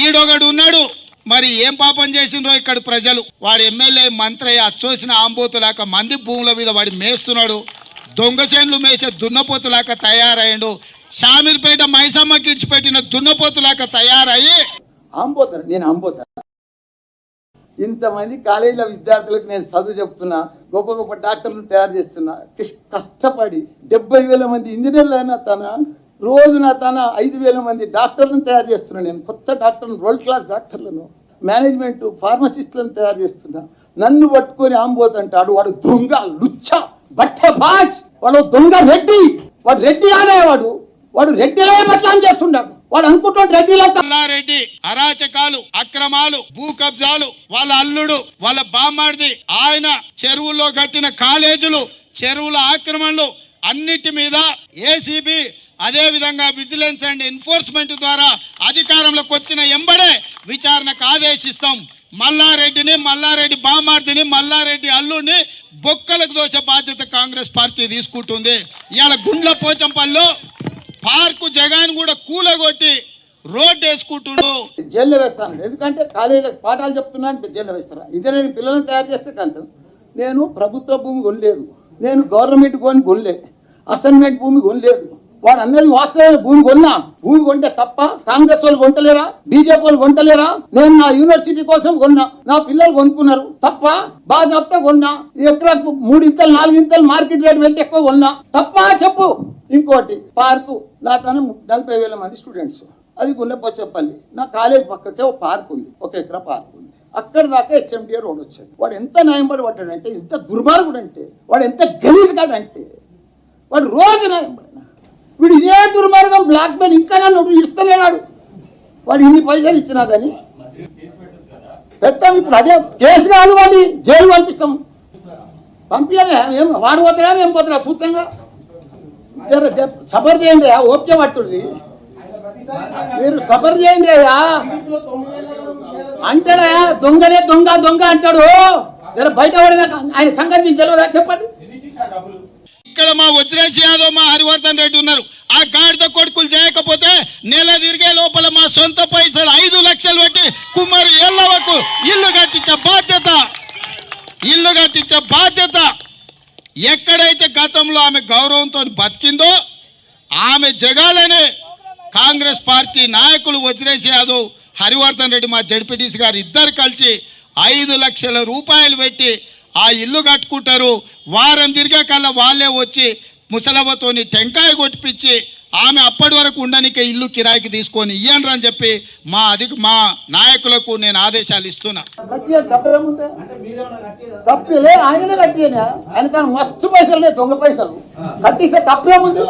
ఈడొకడు ఉన్నాడు. మరి ఏం పాపం చేసిండ్రో ఇక్కడ ప్రజలు? వాడు ఎమ్మెల్యే మంత్రి అచ్చోసిన ఆంబోతులాక మంది భూముల మీద వాడు మేస్తున్నాడు. దొంగసేనులు మేసే దున్నపోతులాక తయారయ్యాడు. షామీర్పేట మైసమ్మ కిడిచిపెట్టిన దున్నపోతులాక తయారయ్యి. ఆంబోతాను నేను ఆంబోతాను. ఇంతమంది కాలేజీల విద్యార్థులకు నేను చదువు చెప్తున్నా. గొప్ప గొప్ప డాక్టర్లు తయారు చేస్తున్నా. కష్టపడి డెబ్బై వేల మంది ఇంజనీర్లు అయినా తన రోజున తన ఐదు వేల మంది డాక్టర్లను తయారు చేస్తున్నా నేను. కొత్త డాక్టర్లను వరల్డ్ క్లాస్ డాక్టర్లను మేనేజ్మెంట్ ఫార్మసిస్టులను తయారు చేస్తున్నా. నన్ను పట్టుకొని ఆంబోతంటాడు వాడు దొంగ లుచ్చ బట్ట బాజ్ వాడు దొంగ రెడ్డి. వాడు రెడ్డి కాదే వాడు. వాడు రెడ్డిలే బట్లాం చేస్తున్నాడు వాడు అనుకుంటాడు రెడ్డిలో రెడ్డి అరాచకాలు అక్రమాలు భూ కబ్జాలు వాళ్ళ అల్లుడు వాళ్ళ బామ్మాడిది ఆయన చెరువుల్లో కట్టిన కాలేజీలు చెరువుల ఆక్రమణలు అన్నిటి మీద ఏసీబీ అదేవిధంగా విజిలెన్స్ అండ్ ఎన్ఫోర్స్మెంట్ ద్వారా అధికారంలోకి వచ్చిన ఎంబడే విచారణకు ఆదేశిస్తాం. మల్లారెడ్డిని మల్లారెడ్డి బామార్దిని మల్లారెడ్డి అల్లుడిని బొక్కలకు దోష బాధ్యత కాంగ్రెస్ పార్టీ తీసుకుంటుంది. ఇవాళ గుండ్ల పోచంపల్లిలో పార్కు జగాన్ కూడా కూలగొట్టి రోడ్డు వేసుకుంటుడు. జైల్లో వేస్తాను. ఎందుకంటే కాలేజీలకు పాఠాలు చెప్తున్నాను జైల్లో వేస్తారా? ఇదే నేను పిల్లల్ని తయారు చేస్తే కంటే నేను ప్రభుత్వ భూమి కొనలేదు. నేను గవర్నమెంట్ భూమి కొనలే. అసైన్మెంట్ భూమి కొనలేదు. వాడు అన్నది వాస్తవమైన భూమి కొన్నా భూమి కొంటే తప్ప కాంగ్రెస్ వాళ్ళు కొంటలేరా? బీజేపీ వాళ్ళు కొంటలేరా? నేను నా యూనివర్సిటీ కోసం కొన్నా నా పిల్లలు కొనుక్కున్నారు తప్ప బాగా చెప్తే కొన్నా ఎక్కడ మూడు ఇంతలు నాలుగు ఇంతలు మార్కెట్ రేట్ పెట్టి ఎక్కువ కొన్నా తప్ప చెప్పు. ఇంకోటి పార్కు నా నలభై వేల మంది స్టూడెంట్స్. అది గుల్లెపోచపల్లి నా కాలేజ్ పక్కకే ఒక పార్క్ ఉంది ఒక ఎకరా పార్క్ ఉంది. అక్కడ దాకా హెచ్ఎండిఏ రోడ్ వచ్చింది. వాడు ఎంత న్యాయంపడి పడ్డాడంటే ఎంత దుర్మార్గుడు అంటే వాడు ఎంత గలీజ్ కాడంటే వాడు రోజు న్యాయంపడిన వీడు ఇదే దుర్మార్గం బ్లాక్ మెయిల్ ఇంకా నన్ను ఇస్తలేడాడు వాడు ఇన్ని పైసలు ఇచ్చినా కానీ పెడతాం ఇప్పుడు అదే కేసు కాదు వాడిని జైలు పంపిస్తాం. పంపించలే ఏం వాడు పోతాడా ఏం పోతాడా సూత్రంగా సఫర్ సబర్ చేయండి రా, ఓపిక పట్టుంది. మీరు సబర్ చేయండి అయ్యా అంటాడా దొంగనే దొంగ దొంగ అంటాడు. జర బయట పడేదాకా ఆయన సంగతి మీకు తెలియదా చెప్పండి. ఇక్కడ మా వజ్రేష్ యాదవ్ మా హరివర్ధన్ రెడ్డి ఉన్నారు. ఆ గాడిద కొడుకులు చేయకపోతే నెల తిరిగే లోపల మా సొంత పైసలు ఐదు లక్షలు పెట్టి కుమారు ఎల్లవకు ఇల్లు కట్టించే బాధ్యత. ఇల్లు కట్టించే బాధ్యత. ఎక్కడైతే గతంలో ఆమె గౌరవంతో బతికిందో ఆమె జగాలనే కాంగ్రెస్ పార్టీ నాయకులు వజ్రేష్ యాదవ్ హరివర్ధన్ రెడ్డి మా జడ్పీటీసీ గారు ఇద్దరు కలిసి ఐదు లక్షల రూపాయలు పెట్టి ఆ ఇల్లు కట్టుకుంటారు. వారం తిరిగే కల్లా వాళ్ళే వచ్చి ముసలవ్వతోని టెంకాయ కొట్టిపించి ఆమె అప్పటి వరకు ఉండనికే ఇల్లు కిరాయికి తీసుకొని ఇయ్యనరు అని చెప్పి మా అధిక మా నాయకులకు నేను ఆదేశాలు ఇస్తున్నా. తప్పలే కట్టియనా. ఆయన మస్తు పైసలు దొంగ పైసలు. కట్టిస్తే తప్పేముంది